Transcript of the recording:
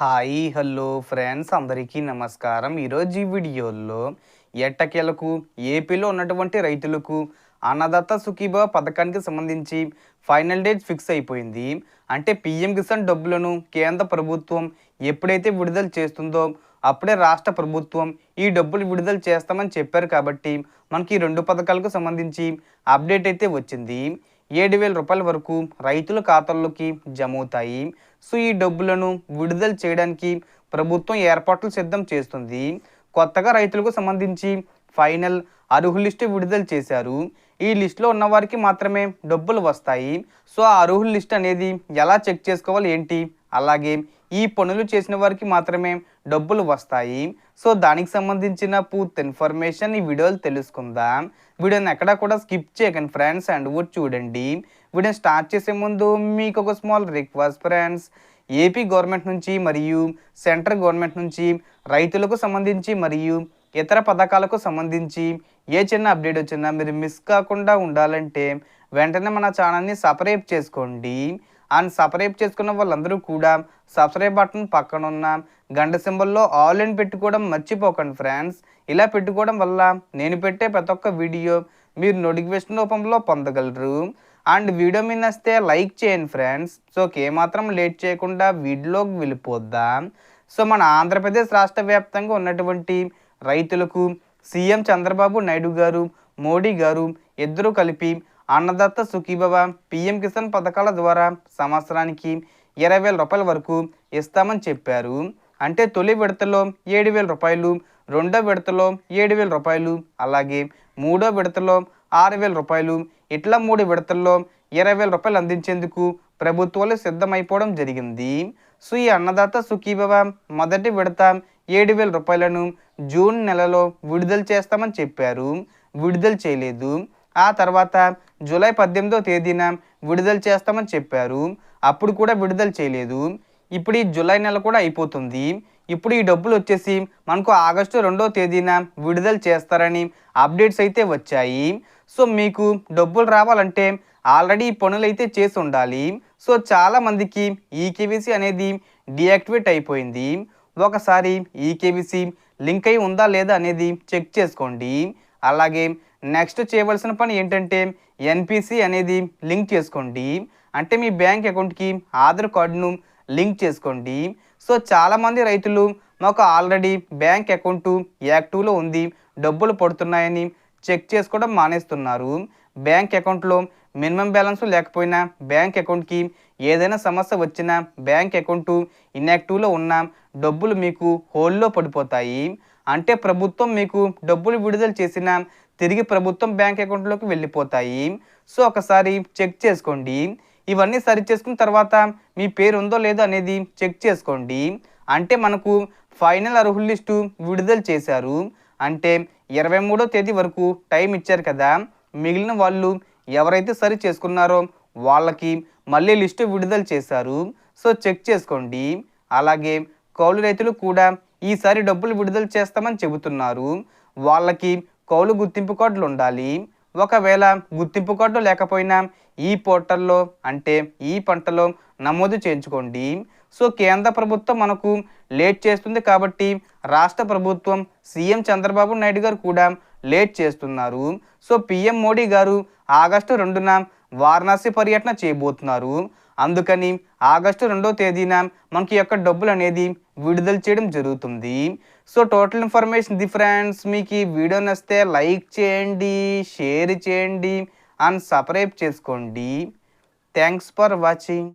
Hi hello friends. అందరికీ నమస్కారం. ఈరోజు ఈ వీడియోలో ఎట్టకేలకు ఏపీలో ఉన్నటువంటి రైతులకు అన్నదాత సుఖీభా పథకానికి సంబంధించి ఫైనల్ డేట్ ఫిక్స్ అయిపోయింది. అంటే పిఎం కిసాన్ డబ్బులను కేంద్ర ప్రభుత్వం ఎప్పుడైతే విడుదల చేస్తుందో అప్పుడే రాష్ట్ర ప్రభుత్వం ఈ డబ్బులు విడుదల చేస్తామని చెప్పారు కాబట్టి మనకి ఈ రెండు పథకాలకు సంబంధించి అప్డేట్ అయితే వచ్చింది. ఏడు వేల రూపాయల వరకు రైతుల ఖాతాల్లోకి జమ అవుతాయి సో ఈ డబ్బులను విడుదల చేయడానికి ప్రభుత్వం ఏర్పాట్లు సిద్ధం చేస్తుంది. కొత్తగా రైతులకు సంబంధించి ఫైనల్ అర్హుల లిస్టు విడుదల చేశారు. ఈ లిస్టులో ఉన్నవారికి మాత్రమే డబ్బులు వస్తాయి. సో ఆ అర్హుల లిస్ట్ అనేది ఎలా చెక్ చేసుకోవాలి ఏంటి? అలాగే ఈ పనులు చేసిన వారికి మాత్రమే డబ్బులు వస్తాయి. సో దానికి సంబంధించిన పూర్తి ఇన్ఫర్మేషన్ ఈ వీడియోలు తెలుసుకుందాం. వీడియోని ఎక్కడా కూడా స్కిప్ చేయకండి ఫ్రెండ్స్ అండ్ కూడా చూడండి. వీడియో స్టార్ట్ చేసే ముందు మీకు ఒక small request friends. AP government నుంచి మరియు సెంట్రల్ గవర్నమెంట్ నుంచి రైతులకు సంబంధించి మరియు ఇతర పథకాలకు సంబంధించి ఏ చిన్న అప్డేట్ వచ్చినా మీరు మిస్ కాకుండా ఉండాలంటే వెంటనే మన ఛానల్ని సపరేట్ చేసుకోండి. అండ్ సబ్స్క్రైబ్ చేసుకున్న వాళ్ళందరూ కూడా సబ్స్క్రైబ్ బటన్ పక్కన ఉన్న గంట సింబల్లో ఆల్ ఇన్ పెట్టుకోవడం మర్చిపోకండి ఫ్రెండ్స్ ఇలా పెట్టుకోవడం వల్ల నేను పెట్టే ప్రతి ఒక్క వీడియో మీరు నోటిఫికేషన్ రూపంలో పొందగలరు. అండ్ వీడియో మీద వస్తే లైక్ చేయండి ఫ్రెండ్స్ సో ఏమాత్రం లేట్ చేయకుండా వీడియోకి వెళ్ళిపోద్దాం. సో మన ఆంధ్రప్రదేశ్ రాష్ట్ర వ్యాప్తంగా ఉన్నటువంటి రైతులకు సీఎం చంద్రబాబు నాయుడు గారు మోడీ గారు ఇద్దరూ కలిపి అన్నదాత సుఖీభవ పిఎం కిసాన్ పథకాల ద్వారా సంవత్సరానికి ఇరవై వేల రూపాయల వరకు ఇస్తామని చెప్పారు. అంటే తొలి విడతలో ఏడు వేల రూపాయలు రెండో విడతలో ఏడు వేల రూపాయలు అలాగే మూడో విడతలో ఆరు వేల రూపాయలు ఇట్లా మూడు విడతల్లో ఇరవై వేల రూపాయలు అందించేందుకు ప్రభుత్వాలు సిద్ధమైపోవడం జరిగింది. సో ఈ అన్నదాత సుఖీభవ మొదటి విడత ఏడు వేల రూపాయలను జూన్ నెలలో విడుదల చేస్తామని చెప్పారు. విడుదల చేయలేదు. ఆ తర్వాత జూలై పద్దెనిమిదో తేదీన విడుదల చేస్తామని చెప్పారు. అప్పుడు కూడా విడుదల చేయలేదు. ఇప్పుడు ఈ జూలై నెల కూడా అయిపోతుంది. ఇప్పుడు ఈ డబ్బులు వచ్చేసి మనకు ఆగస్టు రెండో తేదీన విడుదల చేస్తారని అప్డేట్స్ అయితే వచ్చాయి. సో మీకు డబ్బులు రావాలంటే ఆల్రెడీ పనులైతే పనులు అయితే చేసి ఉండాలి. సో చాలా మందికి అనేది డియాక్టివేట్ అయిపోయింది. ఒకసారి ఈకేబీసీ లింక్ అయి ఉందా లేదా అనేది చెక్ చేసుకోండి. అలాగే నెక్స్ట్ చేయవలసిన పని ఏంటంటే ఎన్పిసి అనేది లింక్ చేసుకోండి. అంటే మీ బ్యాంక్ అకౌంట్కి ఆధార్ కార్డును లింక్ చేసుకోండి. సో చాలామంది రైతులు మాకు ఆల్రెడీ బ్యాంక్ అకౌంట్ యాక్టివ్లో ఉంది. డబ్బులు పడుతున్నాయని చెక్ చేసుకోవడం మానేస్తున్నారు. బ్యాంక్ అకౌంట్లో మినిమం బ్యాలెన్స్ లేకపోయినా బ్యాంక్ అకౌంట్కి ఏదైనా సమస్య వచ్చినా బ్యాంక్ అకౌంట్ ఇన్యాక్టివ్లో ఉన్న డబ్బులు మీకు హోల్లో పడిపోతాయి. అంటే ప్రభుత్వం మీకు డబ్బులు విడుదల చేసిన తిరిగి ప్రభుత్వం బ్యాంక్ అకౌంట్లోకి వెళ్ళిపోతాయి. సో ఒకసారి చెక్ చేసుకోండి. ఇవన్నీ సరి చేసుకున్న తర్వాత మీ పేరు ఉందో లేదో అనేది చెక్ చేసుకోండి. అంటే మనకు ఫైనల్ అర్హుల లిస్టు విడుదల చేశారు. అంటే ఇరవై మూడో తేదీ వరకు టైం ఇచ్చారు కదా. మిగిలిన వాళ్ళు ఎవరైతే సరి చేసుకున్నారో వాళ్ళకి మళ్ళీ లిస్టు విడుదల చేశారు. సో చెక్ చేసుకోండి. అలాగే కౌలు రైతులు కూడా ఈసారి డబ్బులు విడుదల చేస్తామని చెబుతున్నారు. వాళ్ళకి కౌలు గుర్తింపు కార్డులు ఉండాలి. ఒకవేళ గుర్తింపు కార్డు లేకపోయినా ఈ పోర్టల్లో అంటే ఈ పంటలో నమోదు చేయించుకోండి. సో కేంద్ర ప్రభుత్వం మనకు లేట్ చేస్తుంది కాబట్టి రాష్ట్ర ప్రభుత్వం సీఎం చంద్రబాబు నాయుడు గారు కూడా లేట్ చేస్తున్నారు. సో పిఎం మోడీ గారు ఆగస్టు రెండున వారణాసి పర్యటన చేయబోతున్నారు. అందుకని ఆగస్టు రెండో తేదీన మనకి యొక్క డబ్బులు అనేది విడుదల చేయడం జరుగుతుంది. So total information the friends మీకు ఈ వీడియో నచ్చితే లైక్ చేయండి షేర్ చేయండి అండ్ సబ్స్క్రైబ్ చేసుకోండి. Thanks for watching